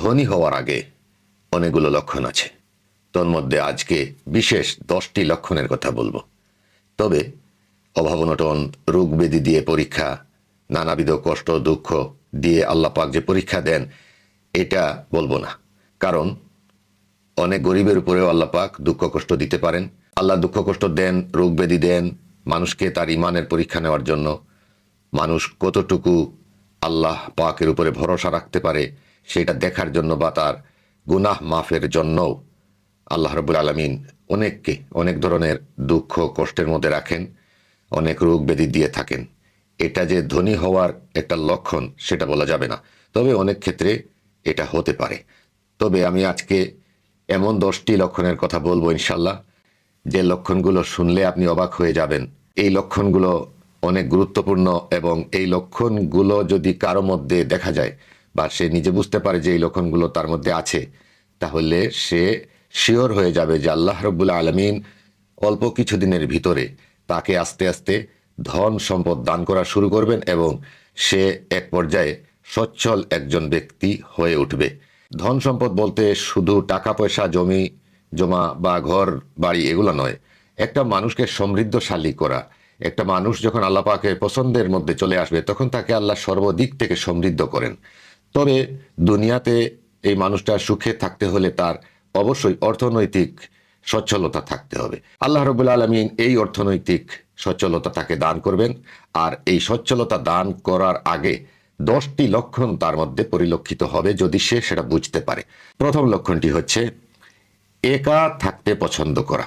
ধনী হওয়ার আগে অনেকগুলো লক্ষণ আছে। তন্মধ্যে আজকে বিশেষ দশটি লক্ষণের কথা বলব। তবে অভাব অনটন রোগ ব্যাধি দিয়ে পরীক্ষা, নানাবিধ কষ্ট, দুঃখ দিয়ে আল্লাহ পাক যে পরীক্ষা দেন, এটা বলব না। কারণ অনেক গরিবের উপরেও আল্লাহ পাক দুঃখ কষ্ট দিতে পারেন। আল্লাহ দুঃখ কষ্ট দেন রোগ ব্যাধি দেন মানুষকে তার ইমানের পরীক্ষা নেওয়ার জন্য। মানুষ কতটুকু আল্লাহ পাকের উপরে ভরসা রাখতে পারে সেটা দেখার জন্য বা তার গুনাহ মাফের জন্যও আল্লাহ রবুল আলমিন অনেককে অনেক ধরনের দুঃখ কষ্টের মধ্যে রাখেন, অনেক রোগ ব্যাধি দিয়ে থাকেন। এটা যে ধনী হওয়ার একটা লক্ষণ, সেটা বলা যাবে না। তবে অনেক ক্ষেত্রে এটা হতে পারে। তবে আমি আজকে এমন দশটি লক্ষণের কথা বলব ইনশাল্লাহ যে লক্ষণগুলো শুনলে আপনি অবাক হয়ে যাবেন। এই লক্ষণগুলো অনেক গুরুত্বপূর্ণ এবং এই লক্ষণগুলো যদি কারও মধ্যে দেখা যায় বা সে নিজে বুঝতে পারে যে এই লক্ষণগুলো তার মধ্যে আছে, তাহলে সে শিওর হয়ে যাবে যে আল্লাহ রব্বুল আলমিন অল্প কিছুদিনের ভিতরে তাকে আস্তে আস্তে ধন সম্পদ দান করা শুরু করবেন এবং সে এক পর্যায়ে সচ্ছল একজন ব্যক্তি হয়ে উঠবে। ধন সম্পদ বলতে শুধু টাকা, পয়সা, জমি, জমা বা ঘর, বাড়ি এগুলো নয়। একটা মানুষকে সমৃদ্ধশালী করা। একটা মানুষ যখন আল্লাহ পাকের পছন্দের মধ্যে চলে আসবে, তখন তাকে আল্লাহ সর্বদিক থেকে সমৃদ্ধ করেন। তবে দুনিয়াতে এই মানুষটা সুখে থাকতে হলে তার অবশ্যই অর্থনৈতিক সচ্ছলতা থাকতে হবে। আল্লাহ রবুল্লা আলমিন এই অর্থনৈতিক সচ্ছলতা তাকে দান করবেন আর এই সচ্ছলতা দান করার আগে দশটি লক্ষণ তার মধ্যে পরিলক্ষিত হবে যদি সে সেটা বুঝতে পারে। প্রথম লক্ষণটি হচ্ছে, একা থাকতে পছন্দ করা।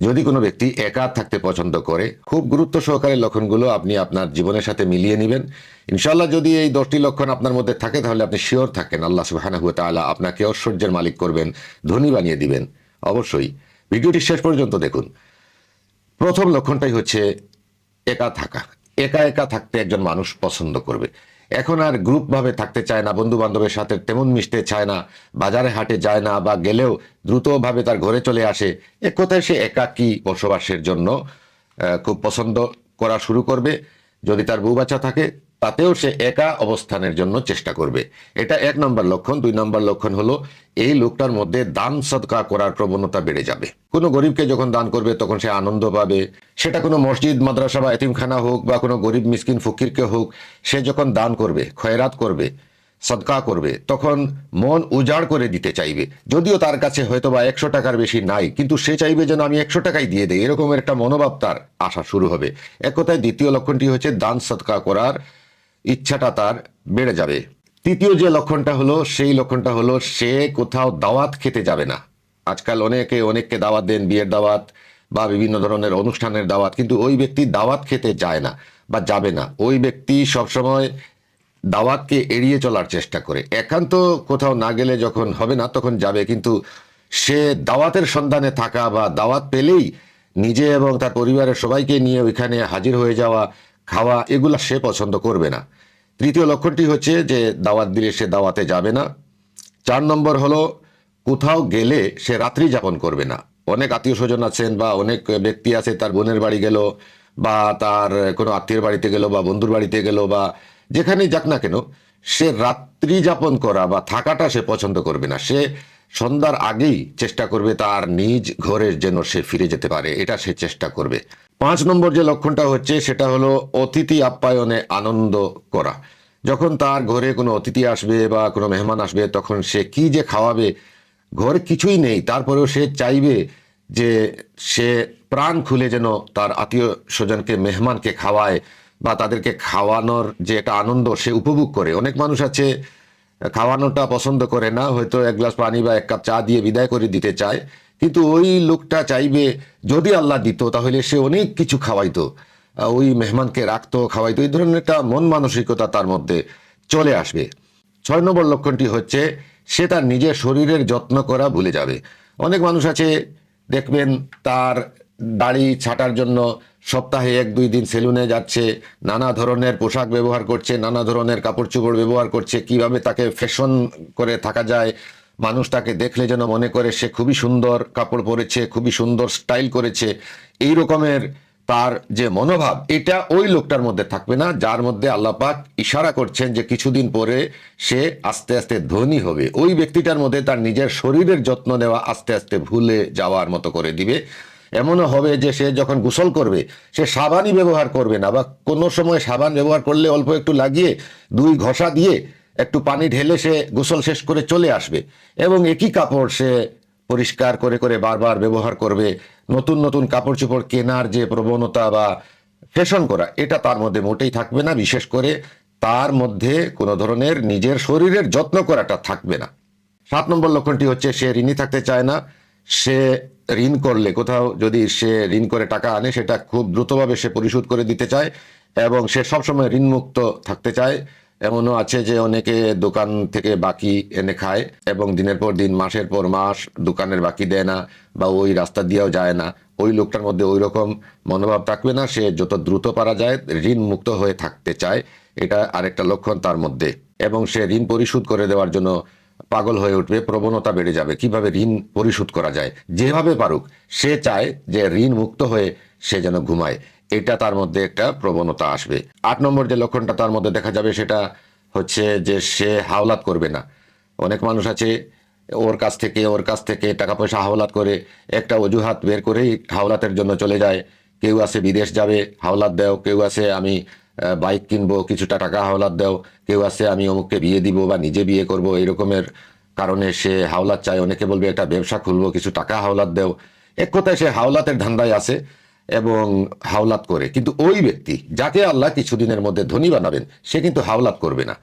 যদি কোনো ব্যক্তি একা থাকতে পছন্দ করে, খুব গুরুত্ব সহকারে লক্ষণগুলো আপনি আপনার জীবনের সাথে মিলিয়ে নেবেন। ইনশাল্লাহ যদি এই দশটি লক্ষণ আপনার মধ্যে থাকে, তাহলে আপনি শিওর থাকেন আল্লাহ সুবাহানাহু তাআলা আপনাকে ঐশ্বর্যের মালিক করবেন, ধনী বানিয়ে দিবেন। অবশ্যই। ভিডিওটি শেষ পর্যন্ত দেখুন। প্রথম লক্ষণটাই হচ্ছে একা থাকা। একা একা থাকতে একজন মানুষ পছন্দ করবে। এখন আর গ্রুপভাবে থাকতে চায় না বন্ধু বান্ধবের সাথে তেমন মিশতে চায় না, বাজারে হাটে যায় না বা গেলেও দ্রুতভাবে তার ঘরে চলে আসে। এক কথায় সে একাকী বসবাসের জন্য খুব পছন্দ করা শুরু করবে? যদি তার বউ বাচ্চা থাকে তাতেও সে একা অবস্থানের জন্য চেষ্টা করবে। এটা এক নম্বর লক্ষণ। দুই নম্বর লক্ষণ হলো, এই লোকটার মধ্যে দান সদকা করার প্রবণতা বেড়ে যাবে। কোনো গরিবকে যখন দান করবে, তখন সে আনন্দ পাবে। সেটা কোনো মসজিদ, মাদ্রাসা বা এতিমখানা হোক বা কোনো গরিব, মিসকিন, ফকিরকে হোক, সে যখন দান করবে, খয়রাত করবে সদকা করবে, তখন মন উজাড় করে দিতে চাইবে। যদিও তার কাছে হয়তো বা একশো টাকার বেশি নাই, কিন্তু সে চাইবে যেন আমি একশো টাকাই দিয়ে দেই। এরকমের একটা মনোভাব তার আসা শুরু হবে। এক কথায় দ্বিতীয় লক্ষণটি হচ্ছে, দান সদকা করার ইচ্ছাটা তার বেড়ে যাবে। তৃতীয় যে লক্ষণটা হলো, সেই লক্ষণটা হলো, সে কোথাও দাওয়াত খেতে যাবে না। আজকাল অনেকে অনেককে দাওয়াত দেন, বিয়ের দাওয়াত বা বিভিন্ন ধরনের অনুষ্ঠানের দাওয়াত, কিন্তু ওই ব্যক্তি দাওয়াত খেতে যায় না বা যাবে না। ওই ব্যক্তি সবসময় দাওয়াতকে এড়িয়ে চলার চেষ্টা করে। একান্ত কোথাও না গেলে যখন হবে না, তখন যাবে, কিন্তু সে দাওয়াতের সন্ধানে থাকা বা দাওয়াত পেলেই নিজে এবং তার পরিবারের সবাইকে নিয়ে ওইখানে হাজির হয়ে যাওয়া খাওয়া এগুলা সে পছন্দ করবে না। তৃতীয় লক্ষণটি হচ্ছে যে দাওয়াত দিলে সে দাওয়াতে যাবে না। চার নম্বর হলো, কোথাও গেলে সে রাত্রি যাপন করবে না। অনেক আত্মীয় স্বজন আছেন বা অনেক ব্যক্তি আছে, তার বোনের বাড়ি গেল বা তার কোনো আত্মীয়ের বাড়িতে গেল বা বন্ধুর বাড়িতে গেল বা যেখানেই যাক না কেন, সে রাত্রি যাপন করা বা থাকাটা সে পছন্দ করবে না। সে সন্ধ্যার আগেই চেষ্টা করবে তার নিজ ঘরের যেন সে ফিরে যেতে পারে। এটা সে চেষ্টা করবে। পাঁচ নম্বর যে লক্ষণটা হচ্ছে, সেটা হলো অতিথি আপ্যায়নে আনন্দ করা। যখন তার ঘরে কোনো অতিথি আসবে বা কোনো মেহমান আসবে, তখন সে কি যে খাওয়াবে, ঘরে কিছুই নেই। তারপরেও সে চাইবে যে সে প্রাণ খুলে যেন তার আত্মীয় স্বজনকে, মেহমানকে খাওয়ায় বা তাদেরকে খাওয়ানোর যে একটা আনন্দ সে উপভোগ করে। অনেক মানুষ আছে, খাওয়ানোটা পছন্দ করে না, হয়তো এক গ্লাস পানি বা এক কাপ চা দিয়ে বিদায় করে দিতে চায়। কিন্তু ওই লোকটা চাইবে, যদি আল্লাহ দিত, তাহলে সে অনেক কিছু খাওয়াইতো। ওই মেহমানকে রাখতো, খাওয়াইতো, এই ধরনের একটা মন মানসিকতা তার মধ্যে চলে আসবে। ছয় নম্বর লক্ষণটি হচ্ছে, সে তার নিজের শরীরের যত্ন করা ভুলে যাবে। অনেক মানুষ আছে, দেখবেন তার দাড়ি ছাটার জন্য সপ্তাহে এক, দুই দিন সেলুনে যাচ্ছে, নানা ধরনের পোশাক ব্যবহার করছে, নানা ধরনের কাপড় চোপড় ব্যবহার করছে, কীভাবে তাকে ফ্যাশন করে থাকা যায় মানুষ তাকে দেখলে যেন মনে করে সে খুবই সুন্দর কাপড় পরেছে, খুবই সুন্দর স্টাইল করেছে। এই রকমের তার যে মনোভাব, এটা ওই লোকটার মধ্যে থাকবে না, যার মধ্যে আল্লাহ পাক ইশারা করছেন যে কিছুদিন পরে সে আস্তে আস্তে ধনী হবে। ওই ব্যক্তিটার মধ্যে তার নিজের শরীরের যত্ন নেওয়া আস্তে আস্তে ভুলে যাওয়ার মতো করে দিবে। এমনও হবে যে সে যখন গোসল করবে, সে সাবানই ব্যবহার করবে না, বা কোনো সময় সাবান ব্যবহার করলে অল্প একটু লাগিয়ে দুই ঘষা দিয়ে একটু পানি ঢেলে সে গোসল শেষ করে চলে আসবে। এবং একই কাপড় সে পরিষ্কার করে করে বারবার ব্যবহার করবে। নতুন নতুন কাপড় চোপড় কেনার যে প্রবণতা বা ফ্যাশন করা, এটা তার মধ্যে মোটেই থাকবে না। বিশেষ করে তার মধ্যে কোনো ধরনের নিজের শরীরের যত্ন করাটা থাকবে না। সাত নম্বর লক্ষণটি হচ্ছে সে ঋণী থাকতে চায় না। সে ঋণ করলে কোথাও যদি সে ঋণ করে টাকা আনে, সেটা খুব দ্রুতভাবে সে পরিশোধ করে দিতে চায় এবং সে সবসময় ঋণমুক্ত থাকতে চায়। এমনও আছে যে অনেকে দোকান থেকে বাকি এনে খায় এবং দিনের পর দিন, মাসের পর মাস দোকানের বাকি দেয় না বা ওই রাস্তা দিয়েও যায় না। ওই লোকটার মধ্যে ওই রকম মনোভাব থাকবে না, সে যত দ্রুত পারা যায় ঋণ মুক্ত হয়ে থাকতে চায়। এটা আরেকটা লক্ষণ তার মধ্যে। এবং সে ঋণ পরিশোধ করে দেওয়ার জন্য পাগল হয়ে উঠবে, প্রবণতা বেড়ে যাবে। কীভাবে ঋণ পরিশোধ করা যায়? যেভাবে পারুক, সে চায় যে ঋণ মুক্ত হয়ে সে যেন ঘুমায়। এটা তার মধ্যে একটা প্রবণতা আসবে। আট নম্বর যে লক্ষণটা তার মধ্যে দেখা যাবে সেটা হচ্ছে যে সে হাওলাত করবে না। অনেক মানুষ আছে, ওর কাছ থেকে, ওর কাছ থেকে টাকা পয়সা হাওলাত করে, একটা অজুহাত বের করেই হাওলাতের জন্য চলে যায়। কেউ আছে বিদেশ যাবে, হাওলাত দেও। কেউ আছে আমি বাইক কিনবো, কিছুটা টাকা হাওলাত দেও। কেউ আছে আমি অমুককে বিয়ে দিব বা নিজে বিয়ে করব, এরকমের কারণে সে হাওলাত চায়। অনেকে বলবে, একটা ব্যবসা খুলবো, কিছু টাকা হাওলাত দেও। এক কথায় সে হাওলাতের ধান্দায় আছে। এবং হাওলাত করে। কিন্তু ওই ব্যক্তি, যাকে আল্লাহ কিছুদিনের মধ্যে ধনী বানাবেন, সে কিন্তু হাওলাত করবে না।